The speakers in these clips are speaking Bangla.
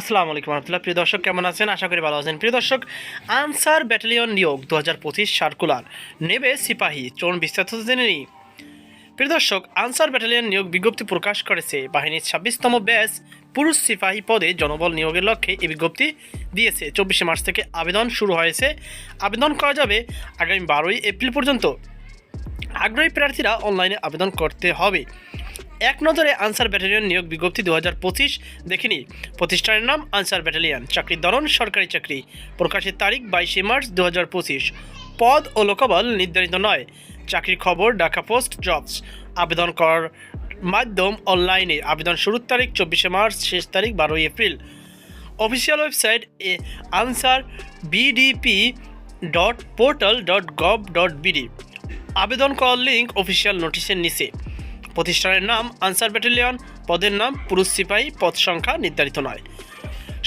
আসসালামু আলাইকুম রহমতুল্লাহ। প্রিয় দর্শক, কেমন আছেন? আশা করি ভালো আছেন। প্রিয় দর্শক, আনসার ব্যাটালিয়ন নিয়োগ দু হাজার পঁচিশ সার্কুলার। নেবে সিপাহী চলুন বিস্তারিত জেনে নিই। প্রিয় দর্শক, আনসার ব্যাটালিয়ন নিয়োগ বিজ্ঞপ্তি প্রকাশ করেছে। বাহিনীর ছাব্বিশতম ব্যাচ পুরুষ সিপাহী পদে জনবল নিয়োগের লক্ষ্যে এই বিজ্ঞপ্তি দিয়েছে। চব্বিশে মার্চ থেকে আবেদন শুরু হয়েছে। আবেদন করা যাবে আগামী বারোই এপ্রিল পর্যন্ত। আগ্রহী প্রার্থীরা অনলাইনে আবেদন করতে হবে। এক নজরে আনসার ব্যাটালিয়ন নিয়োগ বিজ্ঞপ্তি দু হাজার পঁচিশ দেখিনি। প্রতিষ্ঠানের নাম আনসার ব্যাটালিয়ন। চাকরির ধরন সরকারি চাকরি। প্রকাশের তারিখ বাইশে মার্চ দু হাজার পঁচিশ। পদ ও লোকবল নির্ধারিত নয়। চাকরির খবর, ঢাকা পোস্ট, জবস। আবেদন করার মাধ্যম অনলাইনে। আবেদন শুরুর তারিখ চব্বিশে মার্চ, শেষ তারিখ বারোই এপ্রিল। অফিসিয়াল ওয়েবসাইট এ Ansar BDP dot portal dot gov dot BD. আবেদন করার লিঙ্ক অফিসিয়াল নোটিশের নিচে। প্রতিষ্ঠানের নাম আনসার ব্যাটালিয়ন, পদের নাম পুরুষ সিপাহী, পদ সংখ্যা নির্ধারিত নয়।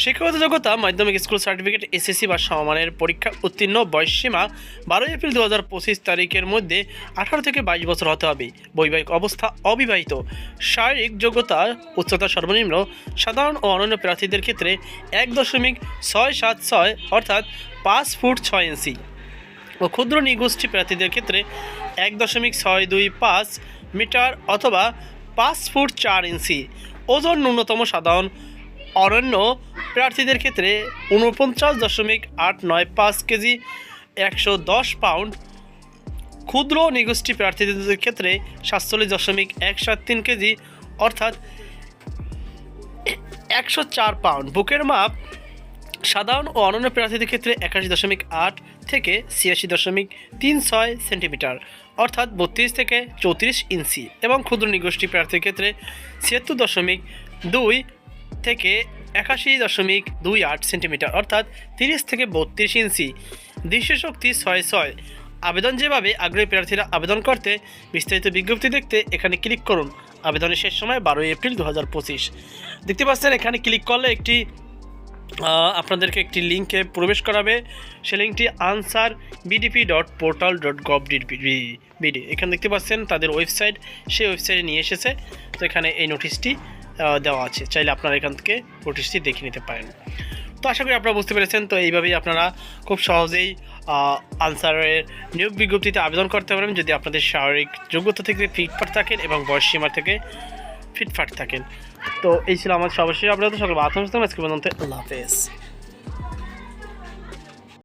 শিক্ষাগত যোগ্যতা, মাধ্যমিক স্কুল সার্টিফিকেট, এসএসসি বা সমমানের পরীক্ষা উত্তীর্ণ বয়সসীমা বারোই এপ্রিল দু হাজার পঁচিশ তারিখের মধ্যে আঠারো থেকে বাইশ বছর হতে হবে। বৈবাহিক অবস্থা অবিবাহিত। শারীরিক যোগ্যতা, উচ্চতা সর্বনিম্ন, সাধারণ ও অনন্য প্রার্থীদের ক্ষেত্রে এক দশমিক ছয় সাত ছয়, অর্থাৎ পাঁচ ফুট ছয় ইঞ্চি। ও ক্ষুদ্র নিগোষ্ঠী প্রার্থীদের ক্ষেত্রে এক দশমিক ছয় দুই পাঁচ মিটার অথবা পাঁচ ফুট চার ইঞ্চি। ওজন ন্যূনতম সাধারণ। অরণ্য প্রার্থীদের ক্ষেত্রে উনপঞ্চাশ দশমিক আট নয় পাঁচ কেজি, একশো দশ পাউন্ড। ক্ষুদ্র নিগোষ্ঠী প্রার্থীদের ক্ষেত্রে সাতচল্লিশ দশমিক এক সাত তিন কেজি, অর্থাৎ একশো চার পাউন্ড। বুকের মাপ সাধারণ ও অনন্য প্রার্থীদের ক্ষেত্রে একাশি দশমিক আট থেকে ছিয়াশি দশমিক তিন ছয় সেন্টিমিটার, অর্থাৎ বত্রিশ থেকে চৌত্রিশ ইঞ্চি, এবং ক্ষুদ্র নিগোষ্ঠী প্রার্থীর ক্ষেত্রে ছিয়াত্তর দশমিক দুই থেকে একাশি দশমিক দুই আট সেন্টিমিটার, অর্থাৎ তিরিশ থেকে বত্রিশ ইঞ্চি। দৃশ্যশক্তি ছয় ছয়। আবেদন যেভাবে আগ্রহী প্রার্থীরা আবেদন করতে, বিস্তারিত বিজ্ঞপ্তি দেখতে এখানে ক্লিক করুন। আবেদনের শেষ সময় বারোই এপ্রিল দু হাজার পঁচিশ। দেখতে পাচ্ছেন, এখানে ক্লিক করলে একটি আপনাদেরকে একটি লিঙ্কে প্রবেশ করাবে। সে লিঙ্কটি Ansar BDP dot portal dot gov BD এখানে দেখতে পাচ্ছেন তাদের ওয়েবসাইট। সেই ওয়েবসাইটে নিয়ে এসেছে। তো এখানে এই নোটিশটি দেওয়া আছে। চাইলে আপনারা এখান থেকে নোটিশটি দেখে নিতে পারেন। তো আশা করি আপনারা বুঝতে পেরেছেন। তো এইভাবেই আপনারা খুব সহজেই আনসারের নিয়োগ বিজ্ঞপ্তিতে আবেদন করতে পারেন যদি আপনাদের শারীরিক যোগ্যতা থেকে ফিটফাট থাকেন এবং বয়স সীমা থেকে ফিটফাট থাকেন। তো এই ছিল আমার সর্বশেষ তো সকল আত্মসংস্থান আজকে পর্যন্ত আল্লাহ হাফেজ।